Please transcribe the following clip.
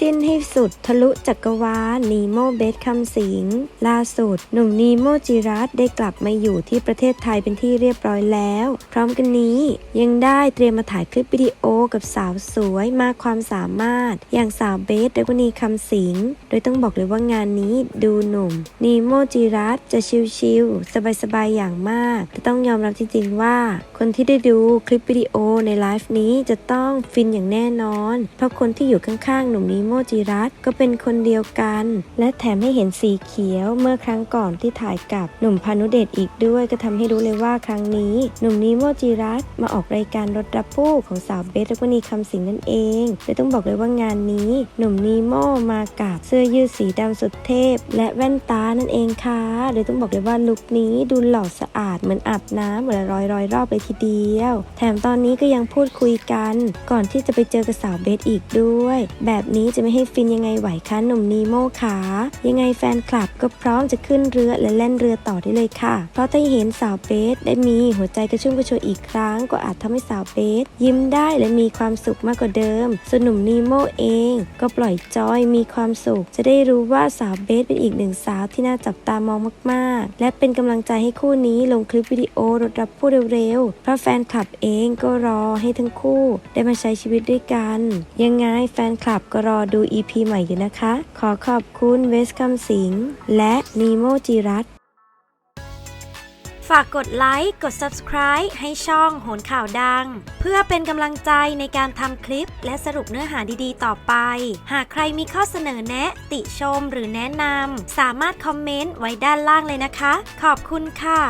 จิ้นให้สุดทะลุจักรวาลนีโมเบสคำสิงล่าสุด หนุ่มนีโมจิรัตได้กลับมาอยู่ที่ประเทศไทยเป็นที่เรียบร้อยแล้ว พร้อมกันนี้ยังได้เตรียมมาถ่ายคลิปวิดีโอกับสาวสวยมากความสามารถ อย่างสาวเบสดรณีคำสิง โดยต้องบอกเลยว่างานนี้ดูหนุ่มนีโมจิรัตจะชิลๆสบายๆอย่างมากแต่ต้องยอมรับจริงๆว่า คนที่ได้ดูคลิปวิดีโอในไลฟ์นี้จะต้องฟินอย่างแน่นอน เพราะคนที่อยู่ข้างๆหนุ่มนีโมจิรัตก็เป็นคนเดียวกัน และแถมให้เห็นสีเขียวเมื่อครั้งก่อนที่ถ่ายกับหนุ่มพานุเดชอีกด้วยก็ทำให้รู้เลยว่าครั้งนี้หนุ่มนีโมจิรัตมาออกรายการรถรับผู้ของสาวเบสและก็นีคำสิงนั่นเองเลยต้องบอกเลยว่างานนี้ หนุ่มนีโมมากับเสื้อยืดสีดำสุดเทพ และแว่นตานั่นเองค่ะเลยต้องบอกเลยว่าลุคนี้ดูหล่อสะอาดเหมือนอาบน้ำเหมือนร้อยรอยๆรอบเลยทีเดียว แถมตอนนี้ก็ยังพูดคุยกัน ก่อนที่จะไปเจอกับสาวเบสอีกด้วย แบบนี้จะไม่ให้ฟินยังไงไหวคะหนุ่มนีโมขายังไงแฟนคลับก็พร้อมจะขึ้นเรือและเล่นเรือต่อได้เลยค่ะ เพราะถ้าเห็นสาวเบสได้มีหัวใจกระชุ่มกระชวยอีกครั้ง ก็อาจทำให้สาวเบสยิ้มได้และมีความสุขมากกว่าเดิม ส่วนหนุ่มนีโมเอง ก็ปล่อยจอยมีความสุข จะได้รู้ว่าสาวเบสเป็นอีกหนึ่งสาวที่น่าจับตามองมากๆ และเป็นกำลังใจให้คู่นี้ลงคลิปวิดีโอรถรับผู้เร็วๆเพราะแฟนคลับเองก็รอให้ทั้งคู่ ได้มาใช้ชีวิตด้วยกัน ยังไงแฟนคลับก็รอดู EP ใหม่อยู่นะคะ ขอขอบคุณเวสคัมสิงห์และนีโมจิรัตฝากกดไลค์ กด subscribe ให้ช่องโหนข่าวดัง เพื่อเป็นกำลังใจในการทำคลิปและสรุปเนื้อหาดีๆ ต่อไป หากใครมีข้อเสนอแนะ ติชมหรือแนะนำ สามารถคอมเมนต์ไว้ด้านล่างเลยนะคะ ขอบคุณค่ะ